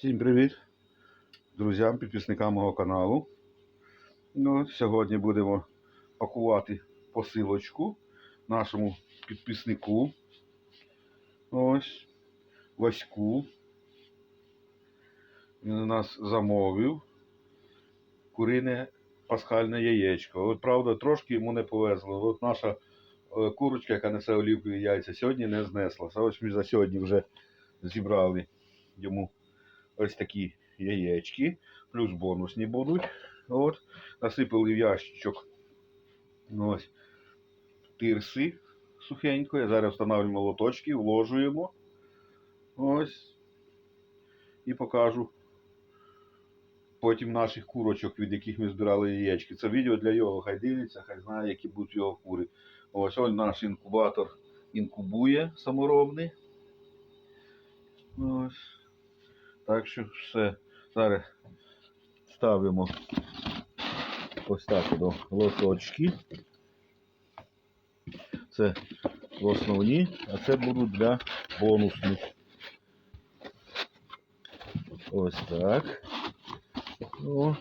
Всім привіт друзям, підписникам мого каналу. Ну, сьогодні будемо пакувати посилочку нашому підписнику. Ось Ваську. Він у нас замовив курине пасхальне яєчко. От правда, трошки йому не повезло. От наша е, курочка, яка несе олівкові яйця, сьогодні не знеслася. Ось ми за сьогодні вже зібрали йому ось такі яєчки, плюс бонусні будуть. От. Насипали в ящичок ось, тирси сухенької. Зараз встановлюємо лоточки, вложуємо. Ось. І покажу потім наших курочок, від яких ми збирали яєчки. Це відео для його, хай дивиться, хай знає, які будуть його кури. Ось ось наш інкубатор інкубує саморобний. Ось. Так що все. Зараз ставимо ось так до лоточки. Це основні, а це будуть для бонусних. Ось так. О.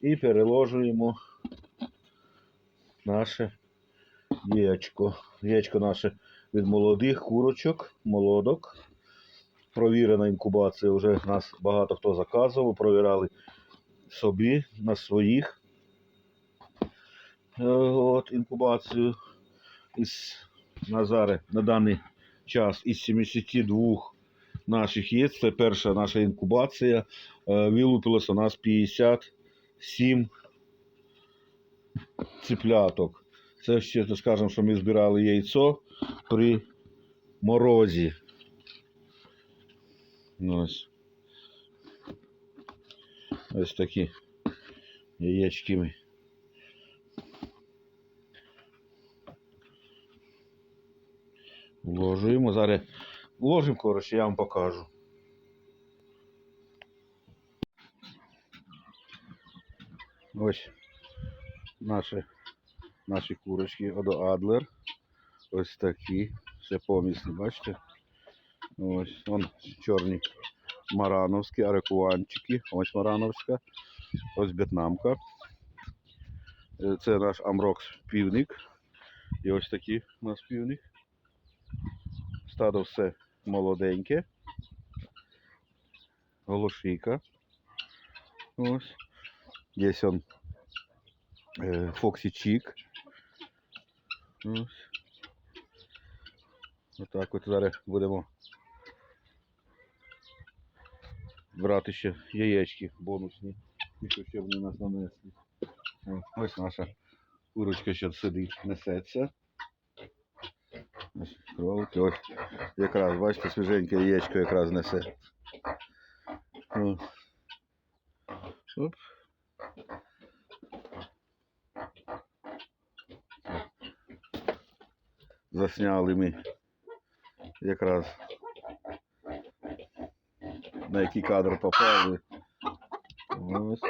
І переложуємо наше яєчко. Яєчко наше від молодих курочок, молодок. Провірена інкубація, вже нас багато хто заказував, провіряли собі на своїх Е, от, інкубацію. Із, на, зараз, на даний час із 72 наших яєць, це перша наша інкубація, е, вилупилося у нас 57 ципляток. Це ще скажемо, що ми збирали яйцо при морозі. Ось. Ось такі яєчки ми. Вложуємо. Зараз вложимо, коротше, я вам покажу. Ось наші, наші курочки Одо Адлер. Ось такі. Все помісні, бачите? Ось вон чорні марановські, арекуанчики. Ось марановська. Ось в'єтнамка. Е, Це наш Амрокс півник. І ось такий у нас півник. Стадо все молоденьке. Голошийка. Ось. Є он е, Фоксі Чік. Ось. Отак от зараз будемо брати ще яєчки бонусні. Ті, що вони нас нанесли. Ось наша курочка ще сидить, несеться. Ось ось якраз, бачите, свіженьке яєчко якраз несе. Оп. Засняли ми якраз на який кадр попали. Ось.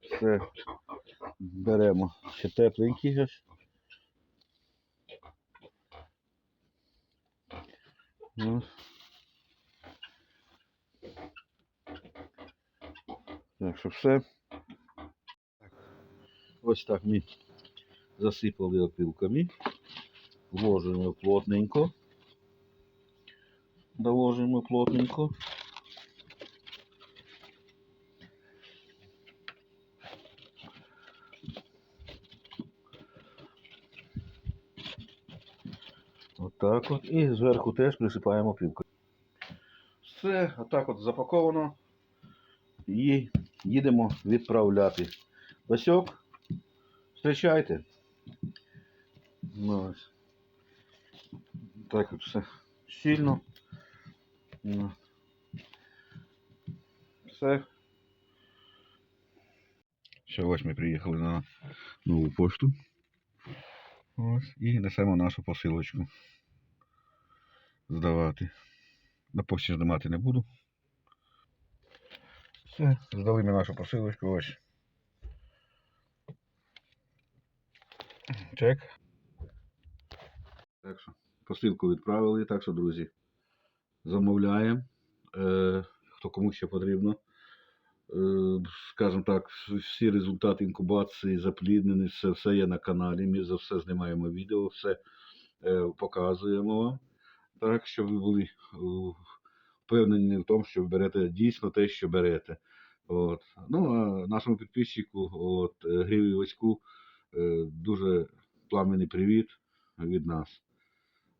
Все. Беремо ще тепленький ось. Ось. Так що все. Ось так ми засипали опилками. Вложуємо плотненько. Доложимо плотненько. Отак от. І зверху теж присипаємо півкою. Все, отак от запаковано. І їдемо відправляти. Васьок, зустрічайте. Ну, ось. Так от все сильно. Ну. Все. Ще ось ми приїхали на нову пошту. Ось. І несемо нашу посилочку. Здавати. На пошті здавати не буду. Все, здали ми нашу посилочку ось. Чек. Так що, посилку відправили, так що, друзі, замовляємо. е, хто кому ще потрібно. Е, скажімо так, всі результати інкубації запліднені, все, все є на каналі. Ми за все знімаємо відео, все е, показуємо вам. Так, щоб ви були е, впевнені в тому, що ви берете дійсно те, що берете. От. Ну, а нашому підписчику, от, Гриві Ваську, е, дуже пламенний привіт від нас.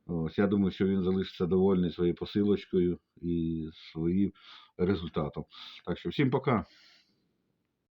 Ось, я думаю, що він залишиться довольний своєю посилочкою і своїм результатом. Так що всім пока.